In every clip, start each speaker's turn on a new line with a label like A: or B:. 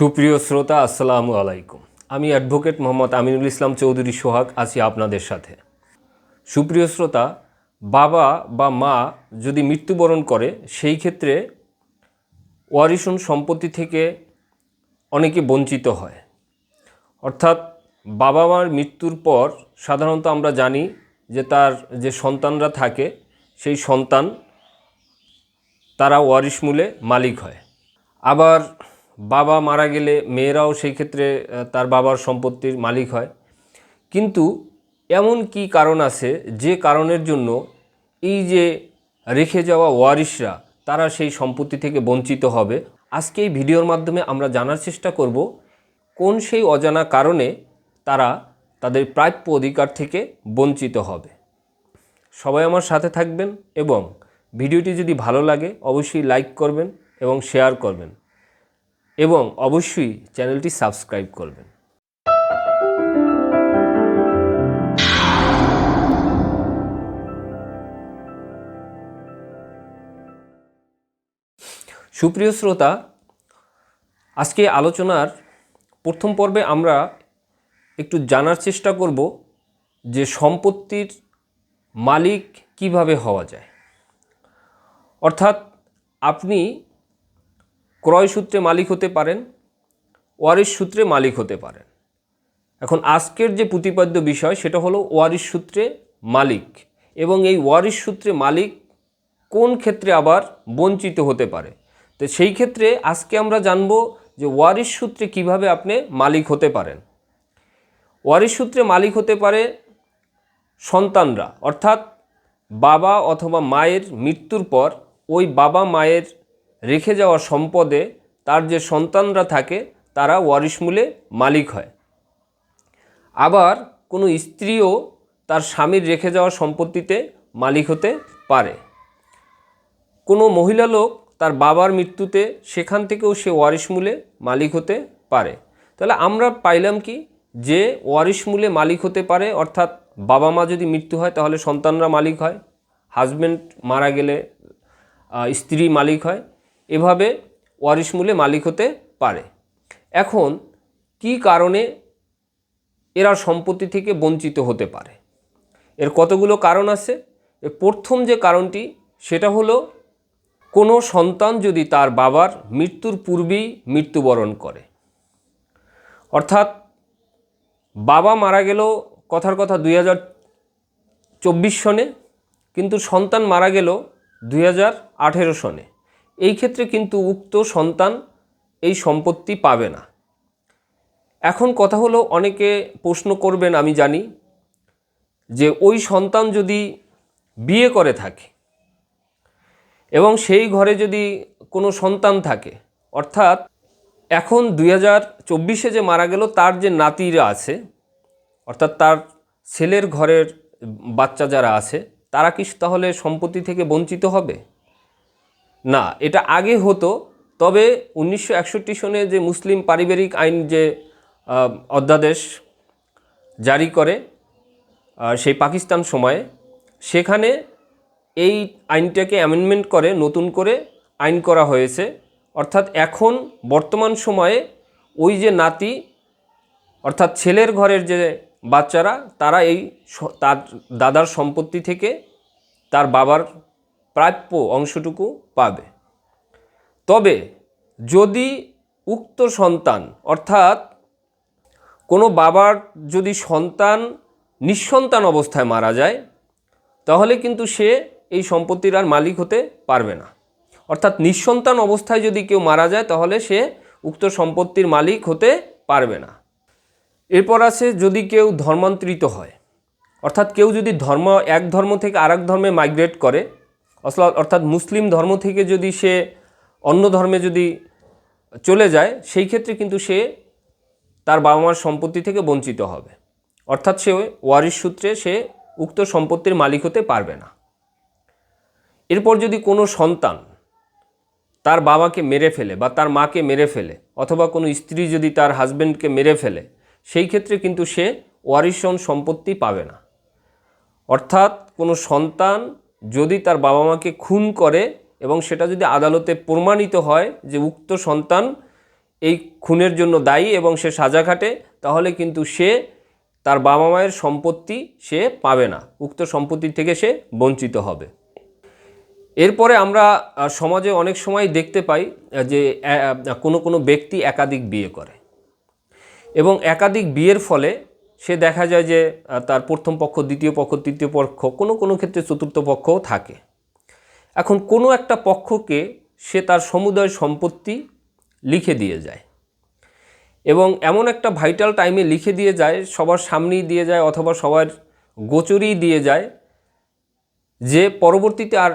A: সুপ্রিয় শ্রোতা, আসসালামু আলাইকুম। আমি অ্যাডভোকেট মোহাম্মদ আমিনুল ইসলাম চৌধুরী সোহাগ, আছি আপনাদের সাথে। সুপ্রিয় শ্রোতা, বাবা বা মা যদি মৃত্যুবরণ করে, সেই ক্ষেত্রে ওয়ারিশন সম্পত্তি থেকে অনেকে বঞ্চিত হয়। অর্থাৎ বাবা মার মৃত্যুর পর সাধারণত আমরা জানি যে তার যে সন্তানরা থাকে, সেই সন্তান তারা ওয়ারিশ মূলে মালিক হয়। আবার বাবা মারা গেলে মেয়েরাও সেই ক্ষেত্রে তার বাবার সম্পত্তির মালিক হয়। কিন্তু এমন কি কারণ আছে যে কারণের জন্য এই যে রেখে যাওয়া ওয়ারিশরা, তারা সেই সম্পত্তি থেকে বঞ্চিত হবে? আজকে এই ভিডিওর মাধ্যমে আমরা জানার চেষ্টা করব, কোন সেই অজানা কারণে তারা তাদের প্রাপ্য অধিকার থেকে বঞ্চিত হবে। সবাই আমার সাথে থাকবেন এবং ভিডিওটি যদি ভালো লাগে, অবশ্যই লাইক করবেন এবং শেয়ার করবেন। এবং অবশ্যই চ্যানেলটি সাবস্ক্রাইব করবেন। সুপ্রিয় শ্রোতা, আজকে আলোচনার প্রথম পর্বে আমরা একটু জানার চেষ্টা করব যে সম্পত্তির মালিক কীভাবে হওয়া যায়। অর্থাৎ আপনি ক্রয় সূত্রে মালিক হতে পারেন, ওয়ারিশ সূত্রে মালিক হতে পারেন। এখন আজকের যে প্রতিপাদ্য বিষয়, সেটা হলো ওয়ারিশ সূত্রে মালিক এবং এই ওয়ারিশ সূত্রে মালিক কোন ক্ষেত্রে আবার বঞ্চিত হতে পারে? তো সেই ক্ষেত্রে আজকে আমরা জানব যে ওয়ারিশ সূত্রে কীভাবে আপনি মালিক হতে পারেন। ওয়ারিশ সূত্রে মালিক হতে পারে সন্তানরা, অর্থাৎ বাবা অথবা মায়ের মৃত্যুর পর ওই বাবা মায়ের রেখে যাওয়া সম্পদে তার যে সন্তানরা থাকে, তারা ওয়ারিশ মূলে মালিক হয়। আবার কোনো স্ত্রীও তার স্বামীর রেখে যাওয়া সম্পত্তিতে মালিক হতে পারে। কোনো মহিলা লোক তার বাবার মৃত্যুতে সেখান থেকেও সে ওয়ারিশ মূলে মালিক হতে পারে। তাহলে আমরা পাইলাম কি যে ওয়ারিশ মূলে মালিক হতে পারে, অর্থাৎ বাবা মা যদি মৃত্যু হয়, তাহলে সন্তানরা মালিক হয় হাজব্যান্ড মারা গেলে স্ত্রী মালিক হয়। এভাবে ওয়ারিশ মূলে মালিক হতে পারে। এখন, কি কারণে এরা সম্পত্তি থেকে বঞ্চিত হতে পারে? এর কতগুলো কারণ আছে? এর প্রথম যে কারণটি, সেটা হলো, কোনো সন্তান যদি তার বাবার মৃত্যুর পূর্বেই মৃত্যুবরণ করে। অর্থাৎ, বাবা মারা গেল, কথার কথা দুই হাজার চব্বিশ সনে, কিন্তু সন্তান মারা গেল দুই হাজার আঠেরো সনে। এই ক্ষেত্রে কিন্তু উক্ত সন্তান এই সম্পত্তি পাবে না। এখন কথা হলো, অনেকে প্রশ্ন করবেন, আমি জানি, যে ওই সন্তান যদি বিয়ে করে থাকে এবং সেই ঘরে যদি কোনো সন্তান থাকে, অর্থাৎ এখন দুই হাজার চব্বিশে যে মারা গেল, তার যে নাতিরা আছে, অর্থাৎ তার ছেলের ঘরের বাচ্চা যারা আছে, তারা কি তাহলে সম্পত্তি থেকে বঞ্চিত হবে? না, এটা আগে হতো, তবে উনিশশো একষট্টি সনে যে মুসলিম পারিবারিক আইন যে অধ্যাদেশ জারি করে সেই পাকিস্তান সময়ে, সেখানে এই আইনটাকে অ্যামেন্ডমেন্ট করে, নতুন করে আইন করা হয়েছে। অর্থাৎ এখন বর্তমান সময়ে ওই যে নাতি, অর্থাৎ ছেলের ঘরের যে বাচ্চারা, তারা এই তার দাদার সম্পত্তি থেকে তার বাবার প্রাপ্য অংশটুকু পাবে। তবে যদি উক্ত সন্তান, অর্থাৎ কোনো বাবার যদি সন্তান নিঃসন্তান অবস্থায় মারা যায়, তাহলে কিন্তু সে এই সম্পত্তির আর মালিক হতে পারবে না। অর্থাৎ নিঃসন্তান অবস্থায় যদি কেউ মারা যায়, তাহলে সে উক্ত সম্পত্তির মালিক হতে পারবে না। এরপর আছে যদি কেউ ধর্মান্তরিত হয়, অর্থাৎ কেউ যদি ধর্ম, এক ধর্ম থেকে আরেক ধর্মে মাইগ্রেট করে অর্থাৎ মুসলিম ধর্ম থেকে যদি সে অন্য ধর্মে যদি চলে যায়, সেই ক্ষেত্রে কিন্তু সে তার বাবা মার সম্পত্তি থেকে বঞ্চিত হবে। অর্থাৎ সে ওয়ারিশ সূত্রে সে উক্ত সম্পত্তির মালিক হতে পারবে না। এরপর যদি কোনো সন্তান তার বাবাকে মেরে ফেলে বা তার মাকে মেরে ফেলে, অথবা কোনো স্ত্রী যদি তার হাজব্যান্ডকে মেরে ফেলে, সেই ক্ষেত্রে কিন্তু সে ওয়ারিশন সম্পত্তি পাবে না। অর্থাৎ কোনো সন্তান যদি তার বাবা মাকে খুন করে এবং সেটা যদি আদালতে প্রমাণিত হয় যে উক্ত সন্তান এই খুনের জন্য দায়ী এবং সে সাজা খাটে, তাহলে কিন্তু সে তার বাবা মায়ের সম্পত্তি সে পাবে না। উক্ত সম্পত্তি থেকে সে বঞ্চিত হবে। এরপরে আমরা সমাজে অনেক সময় দেখতে পাই যে কোনো কোনো ব্যক্তি একাধিক বিয়ে করে। এবং একাধিক বিয়ের ফলে সে দেখা যায় যে তার প্রথম পক্ষ, দ্বিতীয় পক্ষ, তৃতীয় পক্ষ, কোনো কোনো ক্ষেত্রে চতুর্থ পক্ষও থাকে। এখন কোনো একটা পক্ষকে সে তার সমুদয় সম্পত্তি লিখে দিয়ে যায় এবং এমন একটা ভাইটাল টাইমে লিখে দিয়ে যায়, সবার সামনেই দিয়ে যায় অথবা সবার গোচরেই দিয়ে যায় যে পরবর্তীতে আর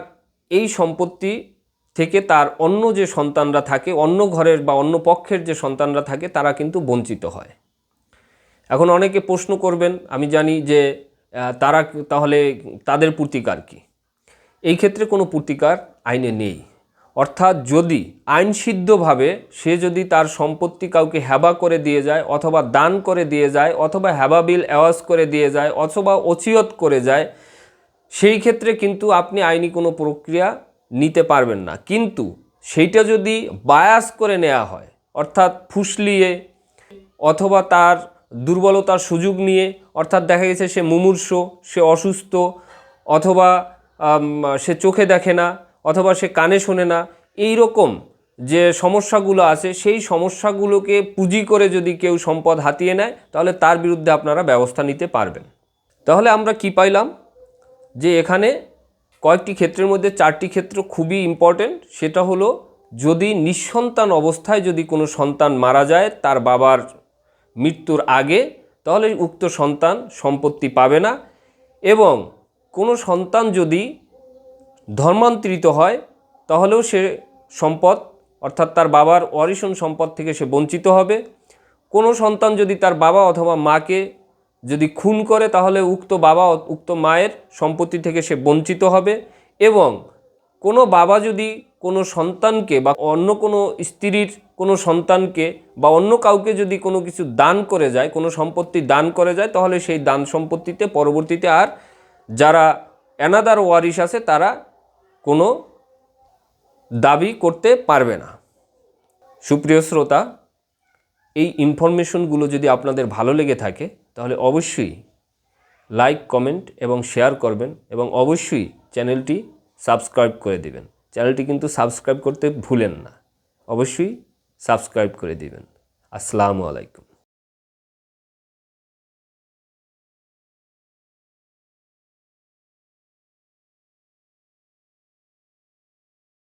A: এই সম্পত্তি থেকে তার অন্য যে সন্তানরা থাকে, অন্য ঘরের বা অন্য পক্ষের যে সন্তানরা থাকে, তারা কিন্তু বঞ্চিত হয়। এখন অনেকে প্রশ্ন করবেন, আমি জানি যে তারা তাহলে তাদের প্রতিকার কি? এই ক্ষেত্রে কোনো প্রতিকার আইনে নেই। অর্থাৎ যদি আইনসিদ্ধভাবে সে যদি তার সম্পত্তি কাউকে হ্যাবা করে দিয়ে যায়, অথবা দান করে দিয়ে যায়, অথবা হ্যাবা বিল অ্যাওয়াজ করে দিয়ে যায়, অথবা ওসিয়ত করে যায়, সেই ক্ষেত্রে কিন্তু আপনি আইনি কোনো প্রক্রিয়া নিতে পারবেন না। কিন্তু সেইটা যদি বায়াস করে নেওয়া হয়, অর্থাৎ ফুসলিয়ে, অথবা তার দুর্বলতার সুযোগ নিয়ে, অর্থাৎ দেখা গেছে সে মুমূর্ষ, সে অসুস্থ, অথবা সে চোখে দেখে না, অথবা সে কানে শোনে না, এই রকম যে সমস্যাগুলো আছে, সেই সমস্যাগুলোকে পুঁজি করে যদি কেউ সম্পদ হাতিয়ে নেয়, তাহলে তার বিরুদ্ধে আপনারা ব্যবস্থা নিতে পারবেন। তাহলে আমরা কি পাইলাম? যে এখানে কয়েকটি ক্ষেত্রের মধ্যে চারটি ক্ষেত্র খুবই ইম্পর্টেন্ট সেটা হলো যদি নিঃসন্তান অবস্থায় যদি কোনো সন্তান মারা যায়, তার বাবার মৃত্যুর আগে, তাহলে উক্ত সন্তান সম্পত্তি পাবে না এবং কোনো সন্তান যদি ধর্মান্তরিত হয়, তাহলেও সে সম্পদ, অর্থাৎ তার বাবার ওয়ারিশন সম্পদ থেকে সে বঞ্চিত হবে। কোনো সন্তান যদি তার বাবা অথবা মাকে যদি খুন করে, তাহলে উক্ত বাবা, উক্ত মায়ের সম্পত্তি থেকে সে বঞ্চিত হবে এবং কোনো বাবা যদি কোনো সন্তানকে বা অন্য কোনো স্ত্রীর কোনো সন্তানকে বা অন্য কাউকে যদি কোনো কিছু দান করে যায়, কোনো সম্পত্তি দান করে যায়, তাহলে সেই দান সম্পত্তিতে পরবর্তীতে আর যারা অ্যানাদার ওয়ারিশ আছে, তারা কোনো দাবি করতে পারবে না। সুপ্রিয় শ্রোতা, এই ইনফরমেশনগুলো যদি আপনাদের ভালো লেগে থাকে, তাহলে অবশ্যই লাইক, কমেন্ট এবং শেয়ার করবেন এবং অবশ্যই চ্যানেলটি সাবস্ক্রাইব করে দিবেন। চ্যানেলটি কিন্তু সাবস্ক্রাইব করতে ভুলেন না। অবশ্যই সাবস্ক্রাইব করে দিবেন। আসসালামু আলাইকুম।